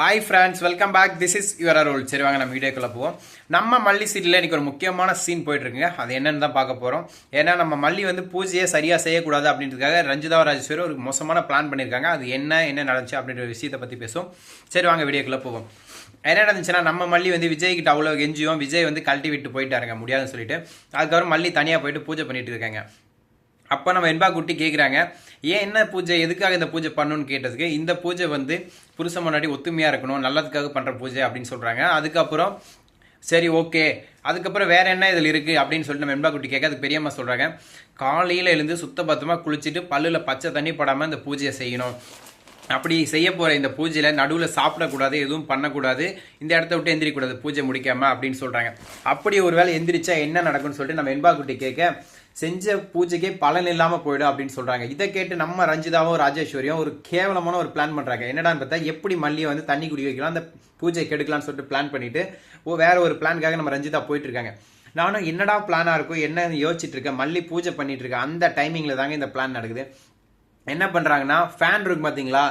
Hi friends welcome back this is your roll சரி வாங்க நம்ம வீடியோக்குள்ள போவோம். நம்ம மல்லி சீரியல் இன்னைக்கு ஒரு முக்கியமான சீன் போயிட்டுருக்குங்க. அது என்னென்னு தான் பார்க்க போகிறோம் ஏன்னா நம்ம மல்லி வந்து பூஜையை சரியாக செய்யக்கூடாது அப்படின்றதுக்காக ரஞ்சிதா ராஜேஸ்வரி ஒரு மோசமான பிளான் பண்ணியிருக்காங்க. அது என்ன என்ன நடந்துச்சு அப்படின்ற விஷயத்தை பற்றி பேசுவோம். சரி வாங்க வீடியோக்குள்ள போவோம். என்ன நடந்துச்சுன்னா நம்ம மல்லி வந்து விஜய் கிட்ட அவ்வளோ கெஞ்சியும் விஜய் வந்து கழட்டி விட்டு போயிட்டாருங்க முடியாதுன்னு சொல்லிட்டு. அதுக்கப்புறம் மல்லி தனியாக போயிட்டு பூஜை பண்ணிட்டு இருக்காங்க. அப்போ நம்ம என்பா குட்டி கேட்குறாங்க ஏன் என்ன பூஜை எதுக்காக இந்த பூஜை பண்ணணும்னு கேட்டதுக்கு இந்த பூஜை வந்து புருஷன் முன்னாடி ஒத்துமையாக இருக்கணும் நல்லதுக்காக பண்ணுற பூஜை அப்படின்னு சொல்கிறாங்க அதுக்கப்புறம் சரி ஓகே. அதுக்கப்புறம் வேறு என்ன இதில் இருக்குது அப்படின்னு சொல்லிட்டு நம்ம என்பா குட்டி கேட்க அதுக்கு பெரியம்மா சொல்கிறாங்க காலையில் எழுந்து சுத்தபத்தமாக குளிச்சுட்டு பல்லில் பச்சை தண்ணி படாமல் இந்த பூஜையை செய்யணும். அப்படி செய்ய போகிற இந்த பூஜையில் நடுவில் சாப்பிடக்கூடாது எதுவும் பண்ணக்கூடாது. இந்த இடத்த விட்டு எந்திரிக்கூடாது பூஜை முடிக்காமல் அப்படின்னு சொல்கிறாங்க அப்படி ஒரு வேளை எந்திரிச்சா என்ன நடக்கும்னு சொல்லிட்டு நம்ம என்பா குட்டி கேட்க செஞ்ச பூஜைக்கே பலன் இல்லாமல் போயிடும் அப்படின்னு சொல்கிறாங்க இதை கேட்டு நம்ம ரஞ்சிதாவும் ராஜேஸ்வரியும் ஒரு கேவலமான ஒரு பிளான் பண்ணுறாங்க என்னடான்னு பார்த்தா எப்படி மல்லியை வந்து தண்ணி குடி வைக்கலாம் அந்த பூஜை கெடுக்கலாம்னு சொல்லிட்டு பிளான் பண்ணிட்டு ஓ வேற ஒரு பிளான்காக நம்ம ரஞ்சிதா போயிட்டு இருக்காங்க நானும் என்னடா பிளானாக இருக்கும் என்ன யோசிச்சுட்டு இருக்கேன். மல்லி பூஜை பண்ணிட்டு இருக்கேன் அந்த டைமிங்கில் தாங்க இந்த பிளான் நடக்குது. என்ன பண்ணுறாங்கன்னா ஃபேன் இருக்கு பார்த்தீங்களா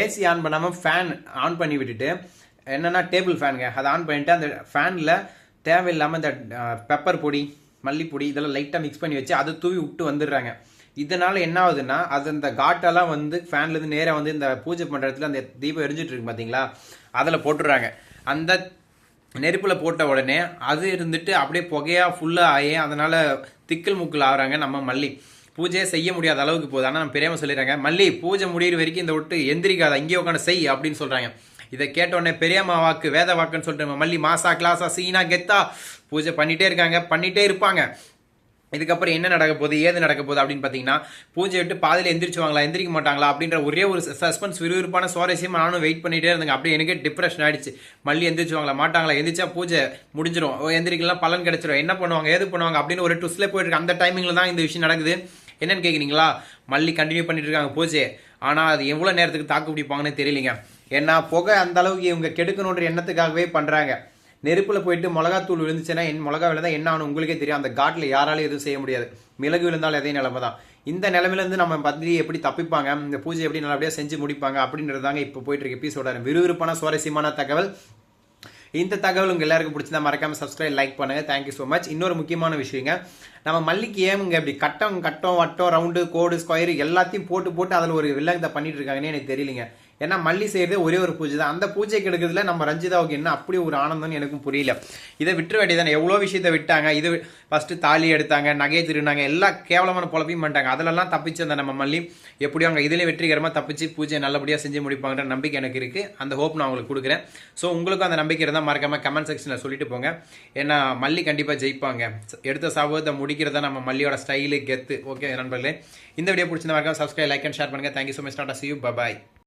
ஏசி ஆன் பண்ணாமல் ஃபேன் ஆன் பண்ணி விட்டுட்டு என்னென்னா டேபிள் ஃபேனுங்க அதை ஆன் பண்ணிட்டு அந்த ஃபேனில் தேவையில்லாமல் இந்த பெப்பர் பொடி மல்லிப்பொடி இதெல்லாம் லைட்டாக மிக்ஸ் பண்ணி வச்சு அதை தூவி விட்டு வந்துடுறாங்க. இதனால் என்ன ஆகுதுன்னா அது அந்த காட்டெல்லாம் வந்து ஃபேன்லேருந்து நேராக வந்து இந்த பூஜை பண்ணுற இடத்துல அந்த தீபம் எரிஞ்சிட்டு இருக்கு பார்த்தீங்களா அதில் போட்டுடுறாங்க. அந்த நெருப்பில் போட்ட உடனே அது இருந்துட்டு அப்படியே புகையாக ஃபுல்லாக ஆகி அதனால் திக்கல் முக்கில் ஆகிறாங்க நம்ம மல்லி. பூஜையே செய்ய முடியாத அளவுக்கு போகுது. ஆனால் நம்ம பெரியம்மா சொல்லிடுறாங்க மல்லி பூஜை முடியிற வரைக்கும் இந்த விட்டு எந்திரிக்காத அங்கேயே உட்காந்து செய் அப்படின்னு சொல்கிறாங்க இதை கேட்ட உடனே பெரியம்மா வாக்கு வேத வாக்குன்னு சொல்லிட்டு நம்ம மல்லி மாசா கிளாஸா சீனா கெத்தா பூஜை பண்ணிட்டே இருக்காங்க பண்ணிட்டே இருப்பாங்க. இதுக்கப்புறம் என்ன நடக்க போகுது ஏது நடக்க போகுது அப்படின்னு பார்த்தீங்கன்னா பூஜை விட்டு பாதையில் எந்திரிச்சுவாங்களா எந்திரிக்க மாட்டாங்களா அப்படின்ற ஒரே ஒரு சஸ்பென்ஸ் விறுவிறுப்பான சுவாரஸ்யம் நானும் வெயிட் பண்ணிட்டே இருந்தேங்க. அப்படியே எனக்கே டிப்ரெஷன் ஆயிடுச்சு. மல்லி எந்திரிச்சுவாங்களா மாட்டாங்களா எந்திரிச்சா பூஜை முடிஞ்சிடும் எந்திரிக்கலாம் பலன் கிடைச்சிடும் என்ன பண்ணுவாங்க ஏது பண்ணுவாங்க அப்படின்னு ஒரு ட்விஸ்ட்ல போயிட்டு இருக்கு. அந்த டைமிங்ல தான் இந்த விஷயம் நடக்குது. என்னன்னு கேட்குறீங்களா மல்லி கண்டினியூ பண்ணிட்டு இருக்காங்க பூஜை ஆனால் அது எவ்வளோ நேரத்துக்கு தாக்கு பிடிப்பாங்கன்னு தெரியலிங்க. ஏன்னா புகை அந்த அளவுக்கு இவங்க கெடுக்கணுன்ற எண்ணத்துக்காகவே பண்ணுறாங்க நெருப்பில் போயிட்டு மிளகாத்தூள் விழுந்துச்சுன்னா என் மிளகா விழுந்தால் என்ன ஆகணும்? உங்களுக்கே தெரியும். அந்த காட்டில் யாராலையும் எதுவும் செய்ய முடியாது. மிளகு விழுந்தாலும் அதே நிலமை தான். இந்த நிலமையிலேருந்து நம்ம பத்திரி எப்படி தப்பிப்பாங்க? இந்த பூஜை எப்படி நல்லபடியாக செஞ்சு முடிப்பாங்க? அப்படின்றது தாங்க இப்போ போயிட்டு இருக்க எபிசோட விறுவிறுப்பான சுவாரஸ்யமான தகவல். இந்த தகவல் உங்கள் எல்லாருக்கும் பிடிச்சிருந்தா மறக்காம சப்ஸ்கிரைப் லைக் பண்ணுங்க. தேங்க்யூ ஸோ மச் இன்னொரு முக்கியமான விஷயங்க. நம்ம மல்லிக்கு ஏமுங்க இப்படி கட்டம் கட்டம் வட்டம் ரவுண்டு கோடு ஸ்கொயர் எல்லாத்தையும் போட்டு போட்டு அதில் ஒரு வில்லங்கத்தை பண்ணிட்டு இருக்காங்கன்னு எனக்கு தெரியலங்க. ஏன்னா மல்லி செய்கிறதே ஒரே ஒரு பூஜை தான் அந்த பூஜை கெடுக்கிறதுல நம்ம ரஞ்சிதாவுக்கு என்ன அப்படி ஒரு ஆனந்தம்னு எனக்கும் புரியல. இதை விட்டுற வேண்டியதானே எவ்வளோ விஷயத்தை விட்டாங்க? இது ஃபஸ்ட்டு தாலி எடுத்தாங்க நகையை திருநாங்க எல்லாம் கேவலமான பொழப்பையும் பண்ணிட்டாங்க. அதிலெல்லாம் தப்பிச்சு அந்த நம்ம மல்லி எப்படியும் அவங்க இதிலே வெற்றிகரமாக தப்பிச்சு பூஜையை நல்லபடியாக செஞ்சு முடிப்பாங்கன்ற நம்பிக்கை எனக்கு இருக்குது அந்த ஹோப் நான் உங்களுக்கு கொடுக்குறேன். ஸோ உங்களுக்கும் அந்த நம்பிக்கை இருந்தால் மறக்காமல் கமெண்ட் செக்ஷனில் சொல்லிட்டு போங்க. ஏன்னா மல்லி கண்டிப்பாக ஜெயிப்பாங்க. எடுத்த சபவத்தை முடிக்கிறதா நம்ம மல்லியோட ஸ்டைலு கெத்து. ஓகே நண்பர்களே? இந்த வீடியோ பிடிச்சிருந்த மறக்காம சப்ஸ்கிரைப் லைக் அண்ட் ஷேர் பண்ணுங்கள் தேங்க்யூ ஸோ மச் டாட்டா சி யூ பபாய்